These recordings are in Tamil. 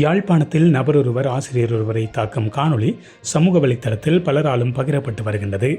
யாழ்ப்பாணத்தில் நபர் ஒருவர் ஆசிரியர் ஒருவரை தாக்கும் காணொளி சமூக வலைத்தளத்தில் பலராலும் பகிரப்பட்டு வருகின்றது.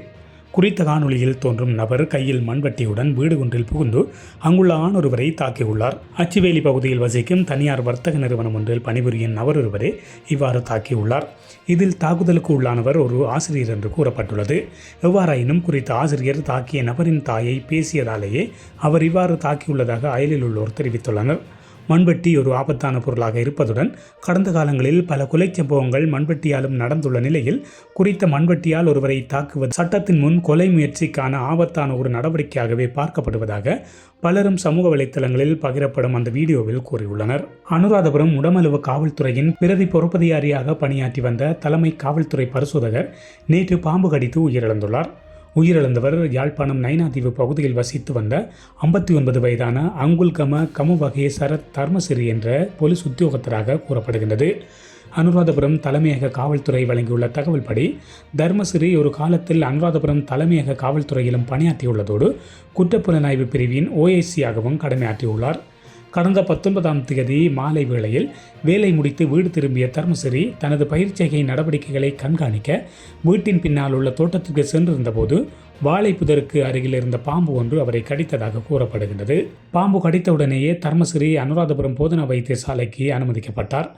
குறித்த காணொளியில் தோன்றும் நபர் கையில் மண்வெட்டியுடன் வீடு ஒன்றில் புகுந்து அங்குள்ள ஆண் ஒருவரை தாக்கியுள்ளார். அச்சுவேலி பகுதியில் வசிக்கும் தனியார் வர்த்தக நிறுவனம் ஒன்றில் பணிபுரியும் நபர் ஒருவரே இவ்வாறு தாக்கியுள்ளார். இதில் தாக்குதலுக்கு உள்ளானவர் ஒரு ஆசிரியர் என்று கூறப்பட்டுள்ளது. எவ்வாறாயினும் குறித்த ஆசிரியர் தாக்கிய நபரின் தாயை பேசியதாலேயே அவர் இவ்வாறு தாக்கியுள்ளதாக அயலில் உள்ளோர் தெரிவித்துள்ளனர். மண்வெட்டி ஒரு ஆபத்தான பொருளாக இருப்பதுடன் கடந்த காலங்களில் பல கொலை சம்பவங்கள் மண்வெட்டியாலும் நடந்துள்ள நிலையில் குறித்த மண்வெட்டியால் ஒருவரை தாக்குவது சட்டத்தின் முன் கொலை முயற்சிக்கான ஆபத்தான ஒரு நடவடிக்கையாகவே பார்க்கப்படுவதாக பலரும் சமூக வலைத்தளங்களில் பகிரப்படும் அந்த வீடியோவில் கூறியுள்ளனர். அனுராதபுரம் உடமலுவ காவல்துறையின் பிரதி பொறுப்பதிகாரியாக பணியாற்றி வந்த தலைமை காவல்துறை பரிசோதகர் நேற்று பாம்பு கடித்து உயிரிழந்துள்ளார். உயிரிழந்தவர் யாழ்ப்பாணம் நைனாதீவு பகுதியில் வசித்து வந்த ஐம்பத்தி ஒன்பது வயதான அங்குல்கம கமுவகே சரத் தர்மசிறி என்ற போலீஸ் உத்தியோகத்தராக கூறப்படுகின்றது. அனுராதபுரம் தலைமையக காவல்துறை வழங்கியுள்ள தகவல்படி தர்மசிறி ஒரு காலத்தில் அனுராதபுரம் தலைமையக காவல்துறையிலும் பணியாற்றியுள்ளதோடு குற்றப்புலனாய்வு பிரிவின் ஓஏசியாகவும் கடமையாற்றியுள்ளார். கடந்த பத்தொன்பதாம் தேதி மாலை வேளையில் வேலை முடித்து வீடு திரும்பிய தர்மசிறி தனது பயிற்சிகை நடவடிக்கைகளை கண்காணிக்க வீட்டின் பின்னால் உள்ள தோட்டத்திற்கு சென்றிருந்தபோது வாழைப்புதருக்கு அருகில் இருந்த பாம்பு ஒன்று அவரை கடித்ததாக கூறப்படுகின்றது. பாம்பு கடித்தவுடனேயே தர்மசிறி அனுராதபுரம் போதனா வைத்தியசாலைக்கு அனுமதிக்கப்பட்டார்.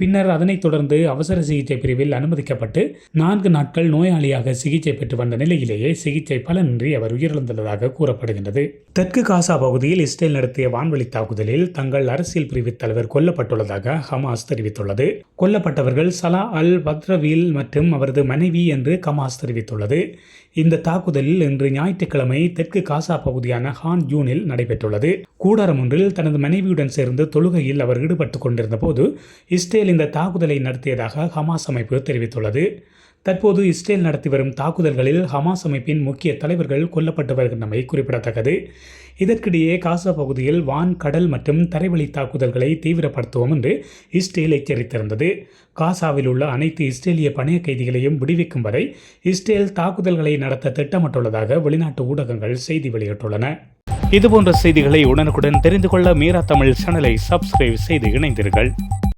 பின்னர் அதனைத் தொடர்ந்து அவசர சிகிச்சை பிரிவில் அனுமதிக்கப்பட்டு நான்கு நாட்கள் நோயாளியாக சிகிச்சை பெற்று வந்த நிலையிலேயே சிகிச்சை பலனின்றி அவர் உயிரிழந்துள்ளதாக கூறப்படுகின்றது. தெற்கு காசா பகுதியில் இஸ்ரேல் நடத்திய வான்வழி தாக்குதலில் தங்கள் அரசியல் பிரிவு தலைவர் கொல்லப்பட்டுள்ளதாக ஹமாஸ் தெரிவித்துள்ளது. கொல்லப்பட்டவர்கள் சலா அல் பத்ரவீல் மற்றும் அவரது மனைவி என்று ஹமாஸ் தெரிவித்துள்ளது. இந்த தாக்குதலில் இன்று ஞாயிற்றுக்கிழமை தெற்கு காசா பகுதியான ஹான் ஜூனில் நடைபெற்றுள்ளது. கூடாரம் ஒன்றில் தனது மனைவியுடன் சேர்ந்து தொழுகையில் அவர் ஈடுபட்டுக் கொண்டிருந்த போது இஸ்ரேல் இந்த தாக்குதலை நடத்தியதாக ஹமாஸ் அமைப்பு தெரிவித்துள்ளது. தற்போது இஸ்ரேல் நடத்தி வரும் தாக்குதல்களில் ஹமாஸ் அமைப்பின் முக்கிய தலைவர்கள் கொல்லப்பட்டு வருகின்றமை குறிப்பிடத்தக்கது. இதற்கிடையே காசா பகுதியில் வான் கடல் மற்றும் தரைவழி தாக்குதல்களை தீவிரப்படுத்துவோம் என்று இஸ்ரேல் எச்சரித்திருந்தது. காசாவில் உள்ள அனைத்து இஸ்ரேலிய பணைய கைதிகளையும் விடுவிக்கும் வரை இஸ்ரேல் தாக்குதல்களை நடத்த திட்டமிட்டுள்ளதாக வெளிநாட்டு ஊடகங்கள் செய்தி வெளியிட்டுள்ளன. இதுபோன்ற செய்திகளை உடனுக்குடன் தெரிந்து கொள்ள மீரா தமிழ் சேனலை சப்ஸ்கிரைப் செய்து இணைந்தீர்கள்